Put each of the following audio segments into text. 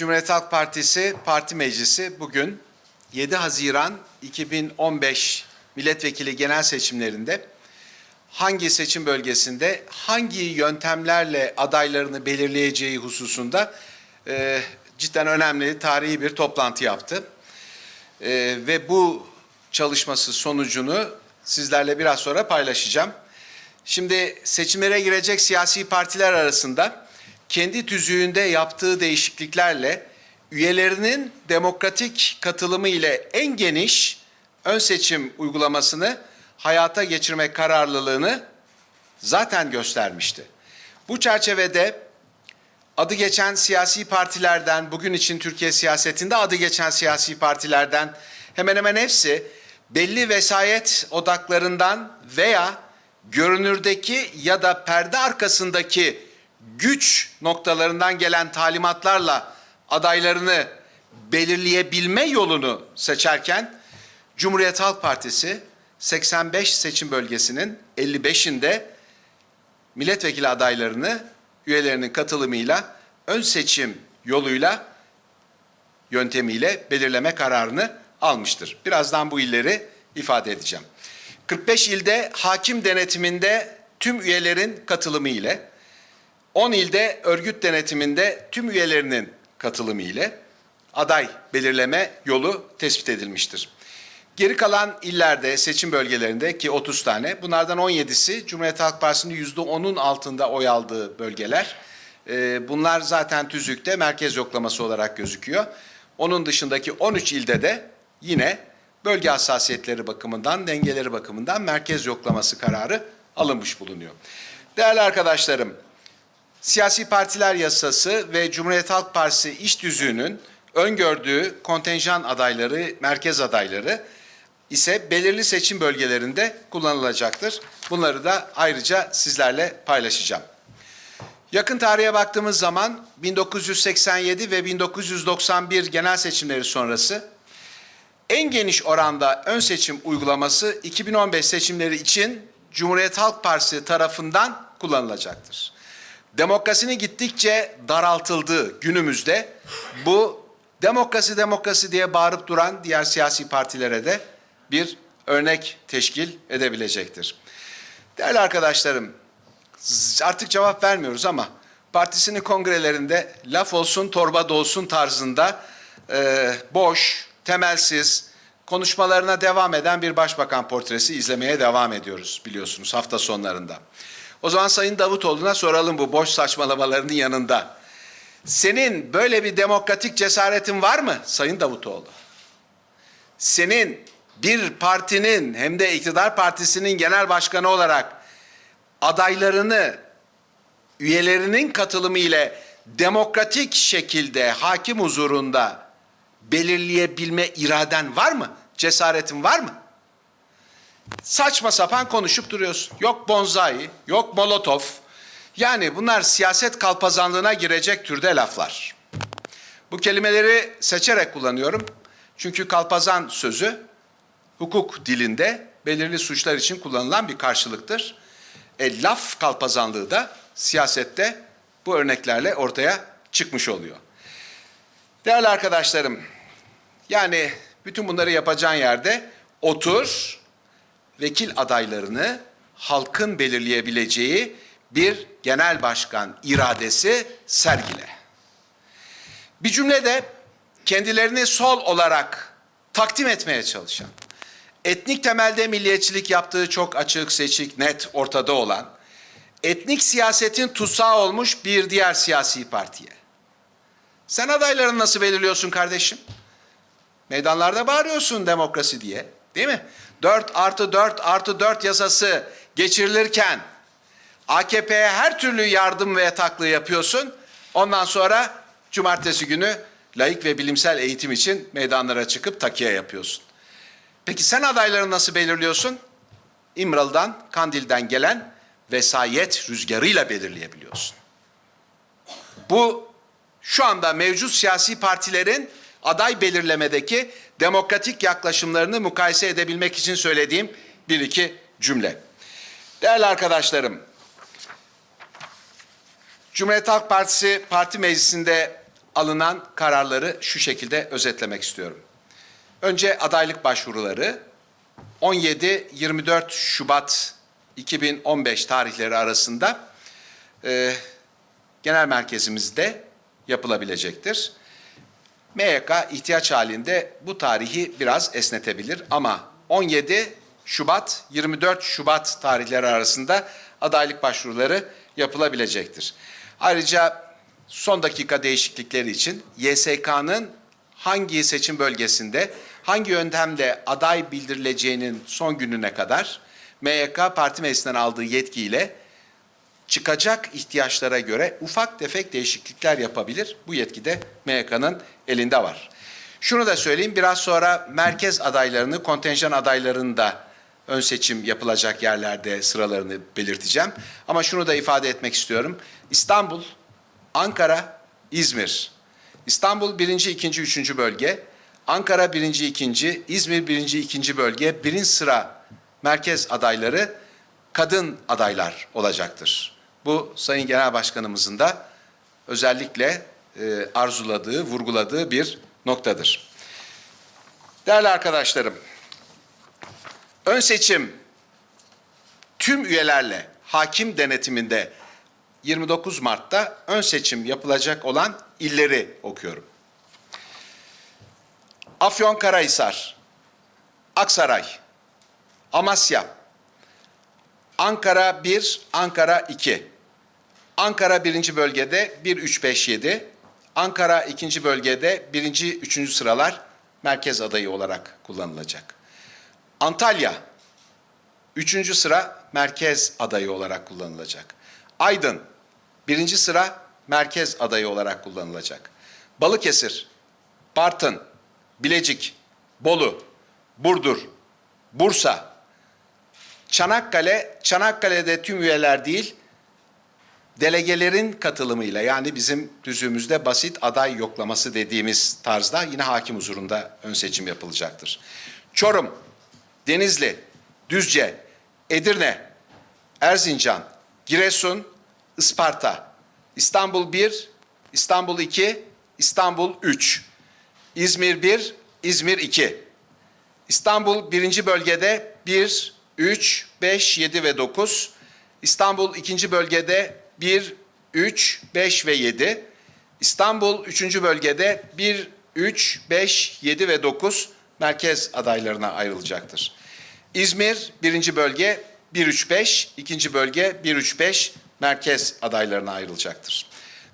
Cumhuriyet Halk Partisi Parti Meclisi bugün 7 Haziran 2015 milletvekili genel seçimlerinde hangi seçim bölgesinde hangi yöntemlerle adaylarını belirleyeceği hususunda e, cidden önemli tarihi bir toplantı yaptı. E, ve bu çalışması sonucunu sizlerle biraz sonra paylaşacağım. Şimdi seçimlere girecek siyasi partiler arasında kendi tüzüğünde yaptığı değişikliklerle üyelerinin demokratik katılımı ile en geniş ön seçim uygulamasını hayata geçirme kararlılığını zaten göstermişti. Bu çerçevede adı geçen siyasi partilerden, bugün için Türkiye siyasetinde adı geçen siyasi partilerden hemen hemen hepsi belli vesayet odaklarından veya görünürdeki ya da perde arkasındaki güç noktalarından gelen talimatlarla adaylarını belirleyebilme yolunu seçerken Cumhuriyet Halk Partisi 85 seçim bölgesinin 55'inde milletvekili adaylarını üyelerinin katılımıyla ön seçim yoluyla yöntemiyle belirleme kararını almıştır. Birazdan bu illeri ifade edeceğim. 45 ilde hakim denetiminde tüm üyelerin katılımı ile 10 ilde örgüt denetiminde tüm üyelerinin katılımı ile aday belirleme yolu tespit edilmiştir. Geri kalan illerde, seçim bölgelerinde ki 30 tane, bunlardan 17'si Cumhuriyet Halk Partisi'nin %10'un altında oy aldığı bölgeler. Ee, Bunlar zaten tüzükte merkez yoklaması olarak gözüküyor. Onun dışındaki 13 ilde de yine bölge hassasiyetleri bakımından, dengeleri bakımından merkez yoklaması kararı alınmış bulunuyor. Değerli arkadaşlarım, Siyasi Partiler Yasası ve Cumhuriyet Halk Partisi iş tüzüğünün öngördüğü kontenjan adayları, merkez adayları ise belirli seçim bölgelerinde kullanılacaktır. Bunları da ayrıca sizlerle paylaşacağım. Yakın tarihe baktığımız zaman 1987 ve 1991 genel seçimleri sonrası en geniş oranda ön seçim uygulaması 2015 seçimleri için Cumhuriyet Halk Partisi tarafından kullanılacaktır. Demokrasinin gittikçe daraltıldığı günümüzde bu demokrasi demokrasi diye bağırıp duran diğer siyasi partilere de bir örnek teşkil edebilecektir. Değerli arkadaşlarım, artık cevap vermiyoruz ama partisinin kongrelerinde laf olsun torba dolsun tarzında e, boş, temelsiz konuşmalarına devam eden bir başbakan portresi izlemeye devam ediyoruz biliyorsunuz hafta sonlarında. O zaman Sayın Davutoğlu'na soralım bu boş saçmalamalarının yanında. Senin böyle bir demokratik cesaretin var mı Sayın Davutoğlu? Senin bir partinin hem de iktidar partisinin genel başkanı olarak adaylarını üyelerinin katılımı ile demokratik şekilde hakim huzurunda belirleyebilme iraden var mı? Cesaretin var mı? Saçma sapan konuşup duruyorsun. Yok bonzai, yok molotov. Yani bunlar siyaset kalpazanlığına girecek türde laflar. Bu kelimeleri seçerek kullanıyorum. Çünkü kalpazan sözü hukuk dilinde belirli suçlar için kullanılan bir karşılıktır. E, laf kalpazanlığı da siyasette bu örneklerle ortaya çıkmış oluyor. Değerli arkadaşlarım, yani bütün bunları yapacağın yerde otur, vekil adaylarını halkın belirleyebileceği bir genel başkan iradesi sergile. Bir cümlede kendilerini sol olarak takdim etmeye çalışan, etnik temelde milliyetçilik yaptığı çok açık, seçik, net ortada olan, etnik siyasetin tutsağı olmuş bir diğer siyasi partiye. Sen adaylarını nasıl belirliyorsun kardeşim? Meydanlarda bağırıyorsun demokrasi diye, değil mi? 4 artı 4 artı 4 yasası geçirilirken AKP'ye her türlü yardım ve yataklığı yapıyorsun. Ondan sonra cumartesi günü laik ve bilimsel eğitim için meydanlara çıkıp takiye yapıyorsun. Peki sen adayları nasıl belirliyorsun? İmralı'dan, Kandil'den gelen vesayet rüzgarıyla belirleyebiliyorsun. Bu şu anda mevcut siyasi partilerin aday belirlemedeki demokratik yaklaşımlarını mukayese edebilmek için söylediğim bir iki cümle. Değerli arkadaşlarım, Cumhuriyet Halk Partisi Parti Meclisi'nde alınan kararları şu şekilde özetlemek istiyorum. Önce adaylık başvuruları 17-24 Şubat 2015 tarihleri arasında e, genel merkezimizde yapılabilecektir. MYK ihtiyaç halinde bu tarihi biraz esnetebilir ama 17 Şubat 24 Şubat tarihleri arasında adaylık başvuruları yapılabilecektir. Ayrıca son dakika değişiklikleri için YSK'nın hangi seçim bölgesinde hangi yöntemle aday bildirileceğinin son gününe kadar MYK parti meclisinden aldığı yetkiyle çıkacak ihtiyaçlara göre ufak tefek değişiklikler yapabilir. Bu yetki de MYK'nın elinde var. Şunu da söyleyeyim biraz sonra merkez adaylarını, kontenjan adaylarını da ön seçim yapılacak yerlerde sıralarını belirteceğim. Ama şunu da ifade etmek istiyorum. İstanbul, Ankara, İzmir. İstanbul birinci, ikinci, üçüncü bölge. Ankara birinci, ikinci, İzmir birinci, ikinci bölge. Birinci sıra merkez adayları kadın adaylar olacaktır. Bu Sayın Genel Başkanımızın da özellikle e, arzuladığı, vurguladığı bir noktadır. Değerli arkadaşlarım, ön seçim tüm üyelerle hakim denetiminde 29 Mart'ta ön seçim yapılacak olan illeri okuyorum. Afyonkarahisar, Aksaray, Amasya, Ankara 1, Ankara 2. Ankara 1. bölgede 1, 3, 5, 7. Ankara 2. bölgede 1. 3. sıralar merkez adayı olarak kullanılacak. Antalya 3. sıra merkez adayı olarak kullanılacak. Aydın 1. sıra merkez adayı olarak kullanılacak. Balıkesir, Bartın, Bilecik, Bolu, Burdur, Bursa, Çanakkale, Çanakkale'de tüm üyeler değil, delegelerin katılımıyla yani bizim düzümüzde basit aday yoklaması dediğimiz tarzda yine hakim huzurunda ön seçim yapılacaktır. Çorum, Denizli, Düzce, Edirne, Erzincan, Giresun, Isparta, İstanbul 1, İstanbul 2, İstanbul 3, İzmir 1, İzmir 2. İstanbul 1. bölgede 1, 3, 5, 7 ve 9. İstanbul 2. bölgede 1, 3, 5 ve 7. İstanbul 3. bölgede 1, 3, 5, 7 ve 9 merkez adaylarına ayrılacaktır. İzmir 1. bölge 1, 3, 5, 2. bölge 1, 3, 5 merkez adaylarına ayrılacaktır.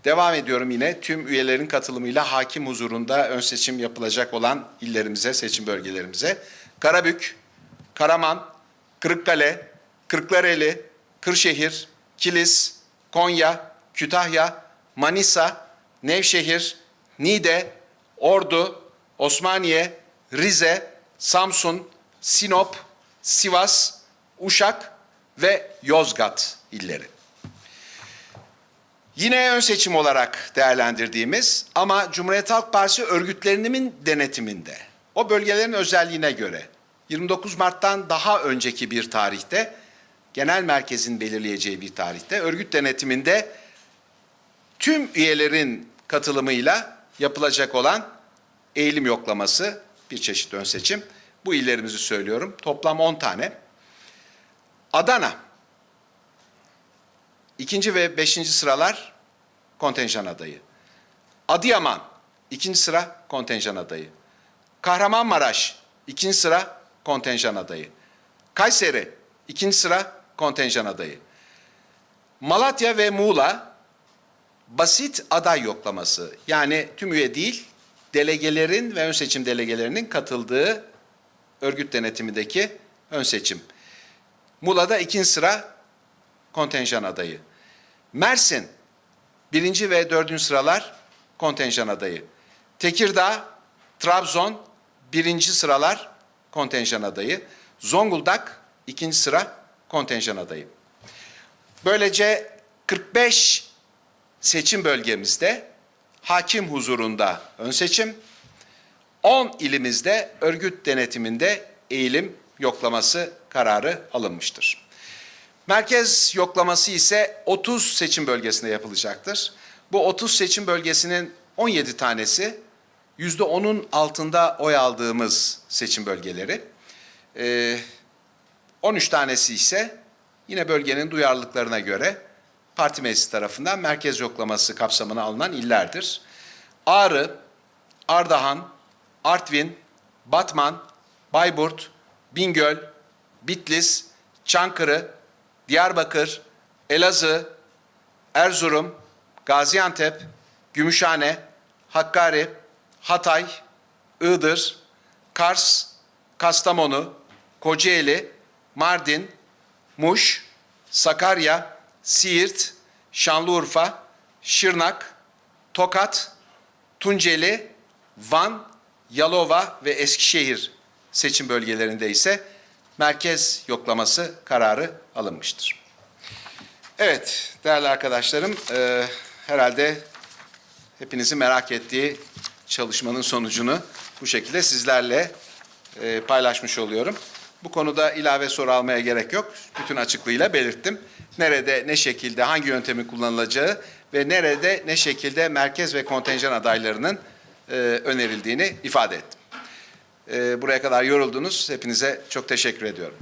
Devam ediyorum yine tüm üyelerin katılımıyla hakim huzurunda ön seçim yapılacak olan illerimize, seçim bölgelerimize. Karabük, Karaman, Kırıkkale, Kırklareli, Kırşehir, Kilis, Konya, Kütahya, Manisa, Nevşehir, Niğde, Ordu, Osmaniye, Rize, Samsun, Sinop, Sivas, Uşak ve Yozgat illeri. Yine ön seçim olarak değerlendirdiğimiz ama Cumhuriyet Halk Partisi örgütlerinin denetiminde o bölgelerin özelliğine göre 29 Mart'tan daha önceki bir tarihte genel merkezin belirleyeceği bir tarihte örgüt denetiminde tüm üyelerin katılımıyla yapılacak olan eğilim yoklaması bir çeşit ön seçim. Bu illerimizi söylüyorum. Toplam 10 tane. Adana İkinci ve beşinci sıralar kontenjan adayı. Adıyaman ikinci sıra kontenjan adayı. Kahramanmaraş ikinci sıra kontenjan adayı. Kayseri ikinci sıra kontenjan adayı. Malatya ve Muğla basit aday yoklaması yani tüm üye değil delegelerin ve ön seçim delegelerinin katıldığı örgüt denetimindeki ön seçim. Muğla'da ikinci sıra kontenjan adayı. Mersin birinci ve dördüncü sıralar kontenjan adayı. Tekirdağ, Trabzon birinci sıralar kontenjan adayı. Zonguldak ikinci sıra kontenjan adayı. Böylece 45 seçim bölgemizde hakim huzurunda ön seçim, 10 ilimizde örgüt denetiminde eğilim yoklaması kararı alınmıştır. Merkez yoklaması ise 30 seçim bölgesinde yapılacaktır. Bu 30 seçim bölgesinin 17 tanesi %10'un altında oy aldığımız seçim bölgeleri. Ee, 13 tanesi ise yine bölgenin duyarlılıklarına göre parti meclisi tarafından merkez yoklaması kapsamına alınan illerdir. Ağrı, Ardahan, Artvin, Batman, Bayburt, Bingöl, Bitlis, Çankırı, Diyarbakır, Elazığ, Erzurum, Gaziantep, Gümüşhane, Hakkari, Hatay, Iğdır, Kars, Kastamonu, Kocaeli, Mardin, Muş, Sakarya, Siirt, Şanlıurfa, Şırnak, Tokat, Tunceli, Van, Yalova ve Eskişehir seçim bölgelerinde ise merkez yoklaması kararı alınmıştır. Evet değerli arkadaşlarım e, herhalde hepinizin merak ettiği çalışmanın sonucunu bu şekilde sizlerle e, paylaşmış oluyorum. Bu konuda ilave soru almaya gerek yok. Bütün açıklığıyla belirttim. Nerede, ne şekilde, hangi yöntemi kullanılacağı ve nerede, ne şekilde merkez ve kontenjan adaylarının e, önerildiğini ifade ettim. E, buraya kadar yoruldunuz. Hepinize çok teşekkür ediyorum.